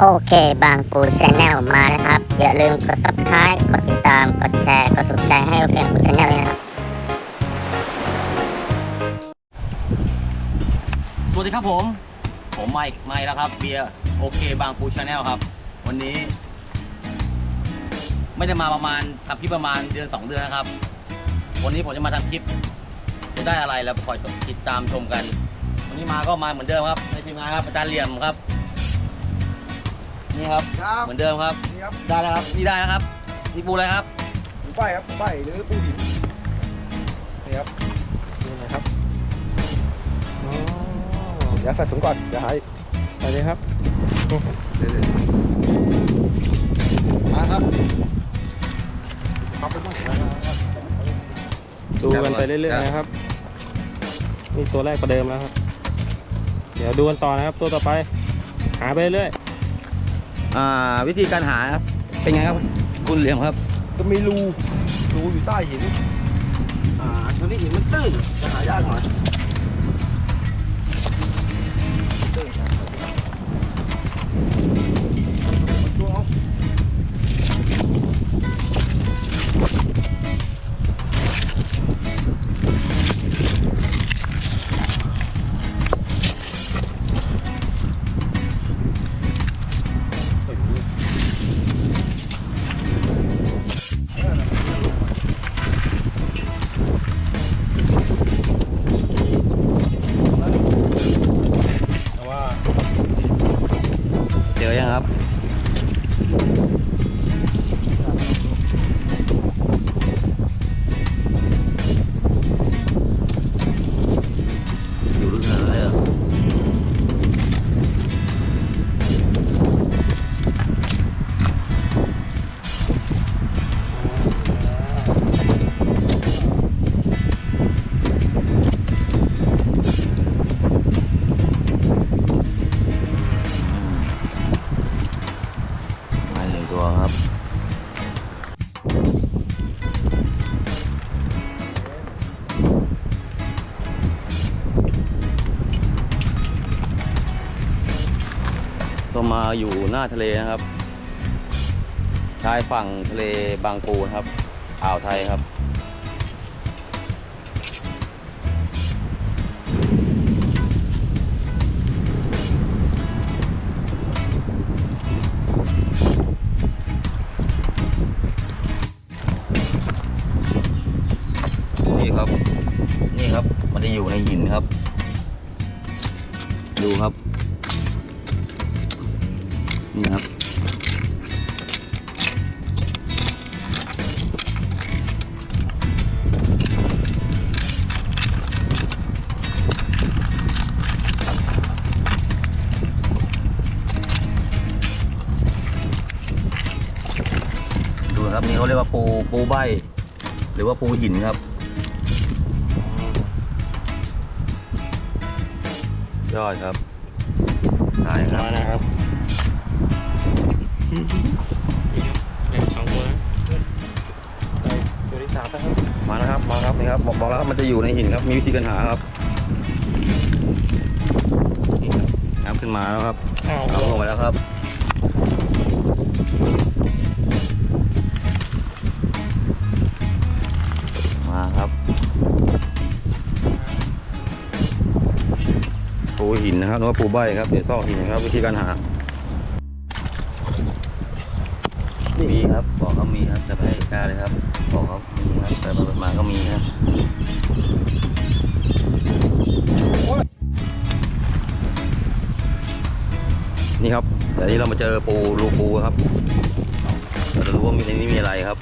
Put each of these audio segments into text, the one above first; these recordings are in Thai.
โอเค บางปูชาแนลมานะครับ อย่าลืมกด subscribe กดติดตาม กดแชร์ กดถูกใจให้โอเคปูชาแนลด้วยนะครับ สวัสดีครับผม ผมไมค์ไมค์แล้วครับ เบียร์โอเค บางปูชาแนลครับ วันนี้ ไม่ได้มาประมาณทำคลิปประมาณเดือนสองเดือนนะครับ วันนี้ผมจะมาทำคลิป จะได้อะไรแล้วคอยติดตามชมกัน วันนี้มาก็มาเหมือนเดิมครับในทีมงานครับอาจารย์เหลี่ยมครับ นี่ครับ ครับเหมือนเดิมครับ นี่ครับได้แล้วครับนี่ได้แล้วครับนี่ปูอะไรครับปูใบครับปูใบหรือปูหินนี่ครับนี่นะครับอ๋อเดี๋ยวใส่ถุงก่อนเดี๋ยวหายใส่เลยครับมาครับครับไปบ้างนะครับดูกันไปเรื่อยๆนะครับนี่ตัวแรกประเดิมแล้วครับ เดี๋ยวดูกันต่อนะครับตัวต่อไป หาไปเรื่อย อ่าวิธีการหาเป็นไงครับ คุณเหลี่ยมครับ จะมีรูรูอยู่ใต้หิน อ่าตอนนี้หินมันตื้นจะหายากหน่อยตื้นดูเอา หน้าทะเลนะครับ ชายฝั่งทะเลบางปูครับ อ่าวไทยครับ ปูปูใบ หรือว่าปูหินครับยอดครับใช่ครับมานะครับเล่นสองตัวนะไปตัวที่สามนะครับ มาแล้วครับ มาครับนี่ครับ บอกบอกแล้วครับมันจะอยู่ในหินครับ มีวิธีการหาครับนี่ครับน้ำขึ้นมาแล้วครับอ้าวเอาลงไปแล้วครับ หินนะครับหรือว่าปูใบครับเดี๋ยวซอกหินครับวิธีการหา มีครับบอกเขามีครับจะไปกล้าเลยครับบอกเขามีครับแต่เปิดมาก็มีครับนี่ครับเดี๋ยวนี้เรามาเจอปูรูปูครับเราจะรู้ว่ามีในนี้มีอะไรครับ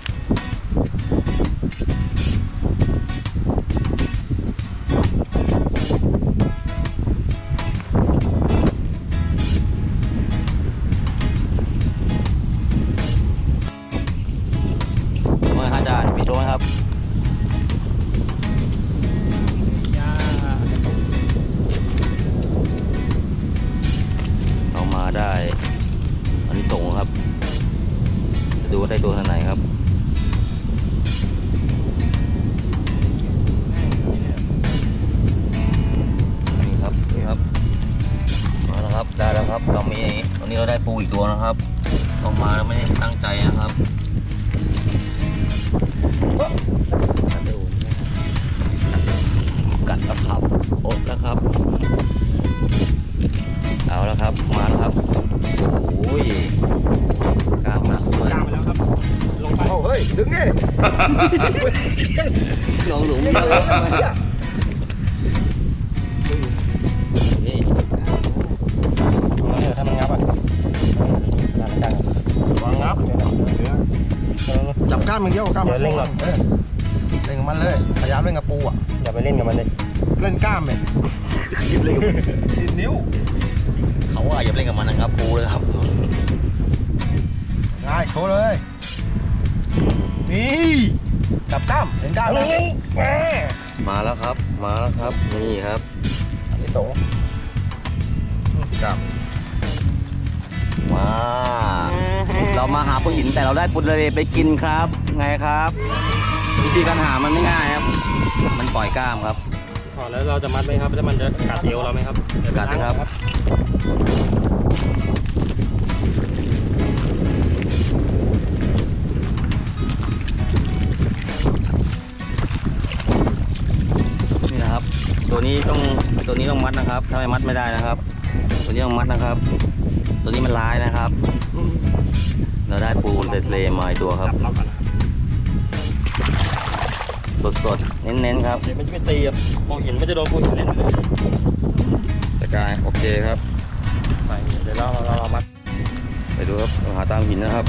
ได้แล้วครับเรามีวันนี้เราได้ปูอีกตัวนะครับลงมาเราไม่ได้ตั้งใจนะครับกัดแล้วครับโอ๊ตแล้วครับ เอาแล้วครับ มาแล้วครับโอ้ยกล้ามมากด้วยตามไปแล้วครับลงไปเอาเฮ้ย ดึงดิลงหลุมเยี่ยเยมอะเลย จับกล้ามอย่างเดียวกล้ามเดี๋ยวเร่งก่อนเออเล่นกับมันเลยพยายามเล่นกับปูอะอย่าไปเล่นกับมันเลยเล่นกล้ามเลยนิ้วเขาว่าอย่าไปเล่นกับมันนะครับปูเลยครับง่ายโชว์เลยนี่จับกล้ามเล่นกล้ามนะมาแล้วครับ มาแล้วครับนี่ครับอันนี้โตกล้าม มาเรามาหาปูหินแต่เราได้ปูทะเลไปกินครับ ไงครับ วิธีการหามันไม่ง่ายครับ มันปล่อยกล้ามครับถอดแล้วเราจะมัดไหมครับแล้วมันจะกัดเอวเราไหมครับกัดนะครับนี่นะครับ ตัวนี้ต้องตัวนี้ต้องมัดนะครับ ถ้าไม่มัดไม่ได้นะครับ ตัวนี้ต้องมัดนะครับ ตัวนี้มันร้ายนะครับ เราได้ปูนทะเลมาอีกตัวครับ จับเราก่อนนะครับสดๆ เน้นๆครับเดี๋ยวมันจะไปตีกับปูหินมันจะโดนปูหินเล่นเลยตะกายโอเคครับ ไปเดี๋ยวเราเราเรามัดไปดูครับเราหาตามหินนะครับ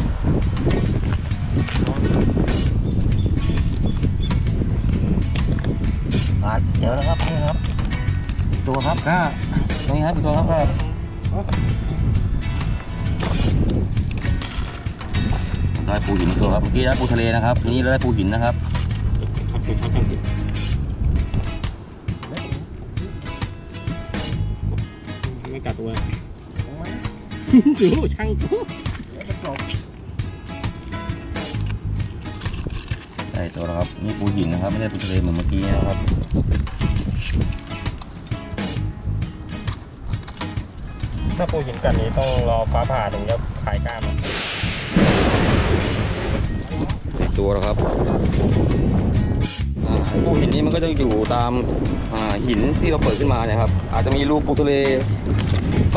อ่าเจอแล้วครับนี่ครับ ตัวครับก้าตรงนี้ครับอีกตัวครับ ได้ปูหินอีกตัวครับเมื่อกี้ได้ปูทะเลนะครับทีนี้เราได้ปูหินนะครับขัดขืนขัดขืนไม่กัดตัวดูช่างกูได้ตัวแล้วครับนี่ปูหินนะครับ ไม่ได้ปูทะเลเหมือนเมื่อกี้นะครับ ถ้าปูหินกัดนี้ต้องรอฟ้าผ่าถึงจะขายกล้ามอะได้ตัวแล้วครับอ่าปูหินนี้มันก็จะอยู่ตามอ่าหินที่เราเปิดขึ้นมาเนี่ยครับ อาจจะมีรูปูทะเล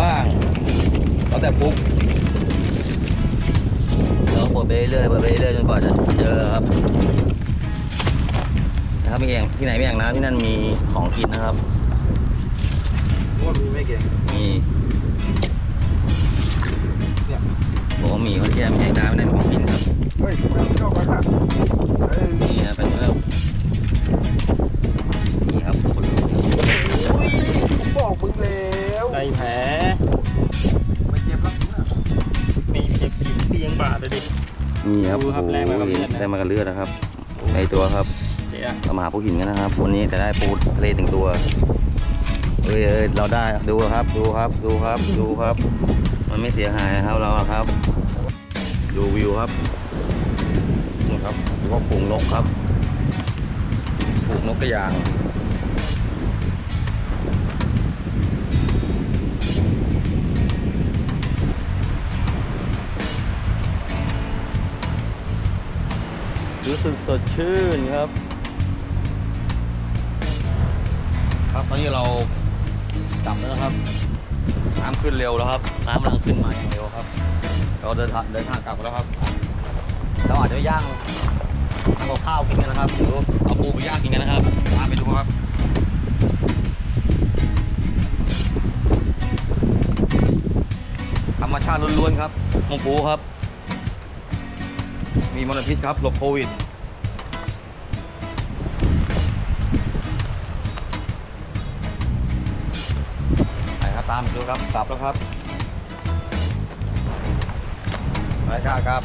บ้างแล้วแต่ปุ๊บเราเปิดไปเรื่อยๆเปิดไปเรื่อยๆจนกว่าจะเจอครับนะครับมีแอ่งที่ไหนมีแอ่งน้ำที่นั่นมีของกินนะครับว่ามีไม่เก่งมี บอกว่ามีเขาแช่มีแอ่งน้ำที่นั่นมีของกินครับเฮ้ยไม่ชอบกันค่ะเฮ้ยนี่นะเป็นเรื่องนี่ครับอุ้ยผมบอกมึงแล้วได้แผลไม่เจ็บแล้วนะมีเจ็บหินเตียงบาดเลยดิ นี่ครับดูครับแรงมากับเลือดนะแรงมากับเลือดนะครับ ในตัวครับเจ๊อะเรามาหาปูหินกันนะครับ วันนี้จะได้ปูทะเลถึงตัวเอ้ยเอ้ยเราได้ดูครับ ดูครับ ดูครับ ดูครับ มันไม่เสียหายนะครับเราครับ ดูวิวครับนี่ครับดูว่าฝูงนกครับฝูงนกกระยางรู้สึกสดชื่นครับ ครับตอนนี้เรากลับแล้วนะครับ น้ำขึ้นเร็วแล้วครับ น้ำกำลังขึ้นมาอย่างเร็วครับ เราเดินทางเดินทางกลับแล้วครับ เราอาจจะไปย่างทำกับข้าวกินกันนะครับหรือเอาปูไปย่างกินกันนะครับตามไปดูครับธรรมชาติล้วนๆครับมงปูครับ มีมลพิษครับหลบโควิดไปครับตามดูครับกลับแล้วครับ ไปครับครับ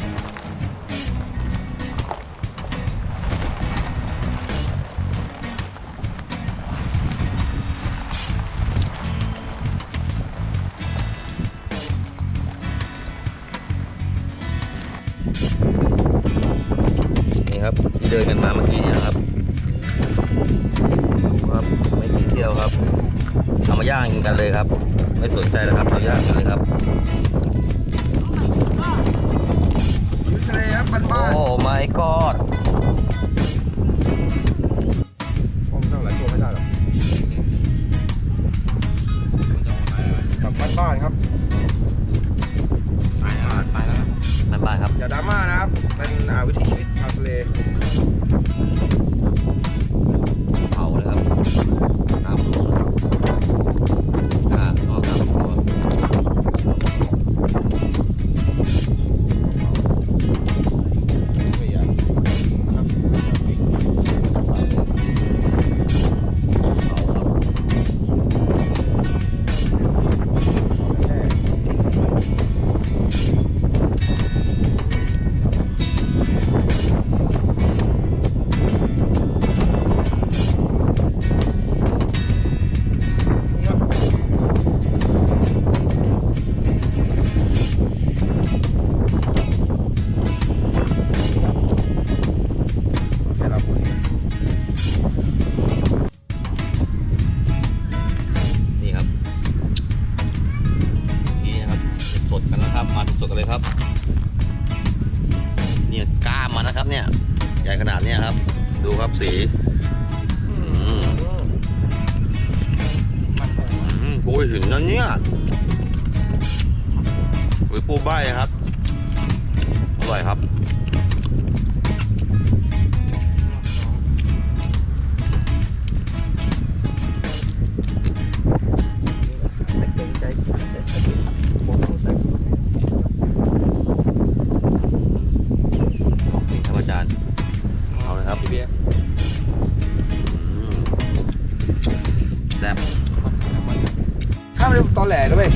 นี่ครับที่เดินกันมาเมื่อกี้เนี่ยนะครับครับไม่กี่เที่ยวครับเอามาย่างกันเลยครับ ไม่สนใจแล้วครับเราย่างกันเลยครับ บบ้านโอ้ my god ๆผมตั้งหลายตัวไม่ได้หรอกแบบบ้านๆครับบ้านๆครับ อย่าดราม่านะครับ เป็นอ่าวิถีชีวิตชาวทะเลเผาเลยครับ ครับ นี่ครับอาจารย์ เอาเลยครับพี่เบียร์อืมแซ่บข้ามไปตอนแหลเลยเว้ย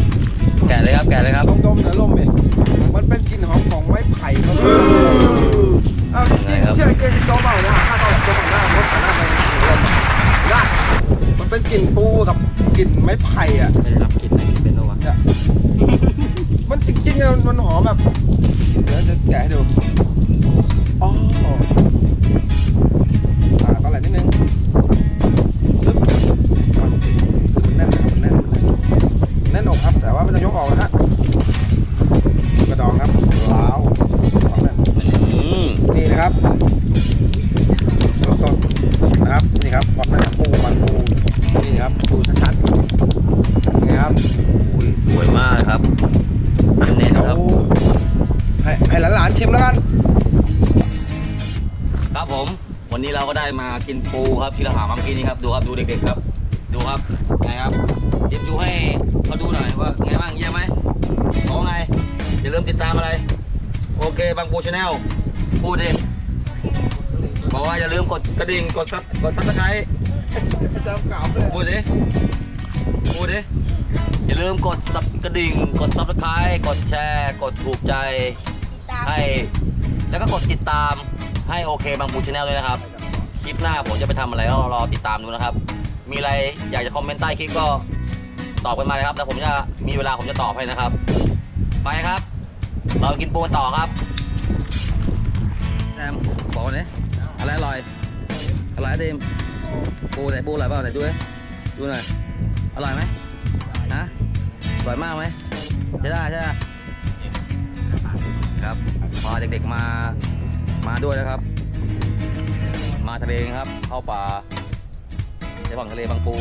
แกะเลยครับ แกะเลยครับลองดมเนื้อลมดิมันเป็นกลิ่นหอมของไม้ ไผ่ครับอ้าจริงๆเชื่อเชื่อโจ๊กเปล่านะถ้าเราโจ๊กหน้ารถหน้าไปลมได้มันเป็นกลิ่นปูกับกลิ่นไม้ไผ่อะไม่ได้รับกลิ่นไหนเป็นหระวะมันจริงๆอะมันหอมแบบเดี๋ยวจะแกะให้ดูอ๋อ มากินปูครับที่เราหามาเมื่อกี้นี้ครับดูครับดูเด็กๆครับ ดูครับไงครับเดี๋ยวดูให้เขาดูหน่อยว่าไงบ้างเยี่ยมไหมบอกไงอย่าลืมติดตามอะไร โอเคบางปูชาแนลพูดดิบอกว่าอย่าลืมกดกระดิ่งกดซับกดซับสไครต์ติมเก่าเลยพูดดิพูดดิอย่าลืมกดซับกระดิ่ง กดซับสไครต์กดแชร์ กดถูกใจให้แล้วก็กดติดตามให้โอเคบางปูชาแนลด้วยนะครับ คลิปหน้าผมจะไปทำอะไรก็รอติดตามดูนะครับ มีอะไรอยากจะคอมเมนต์ใต้คลิปก็ตอบกันมาเลยครับแล้วผมจะมีเวลาผมจะตอบให้นะครับ ไปครับ เรากินปูนต่อครับแซมบอกเลยอะไรอร่อยอะไรเดมปูไหนปูอร่อยเปล่าไหนดูดิดูหน่อยอร่อยไหมฮะอร่อยมากไหมใช่ได้ใช่ได้ครับพาเด็กๆมามาด้วยนะครับ มาทะเลครับ เข้าป่าในฝั่งทะเลบางปู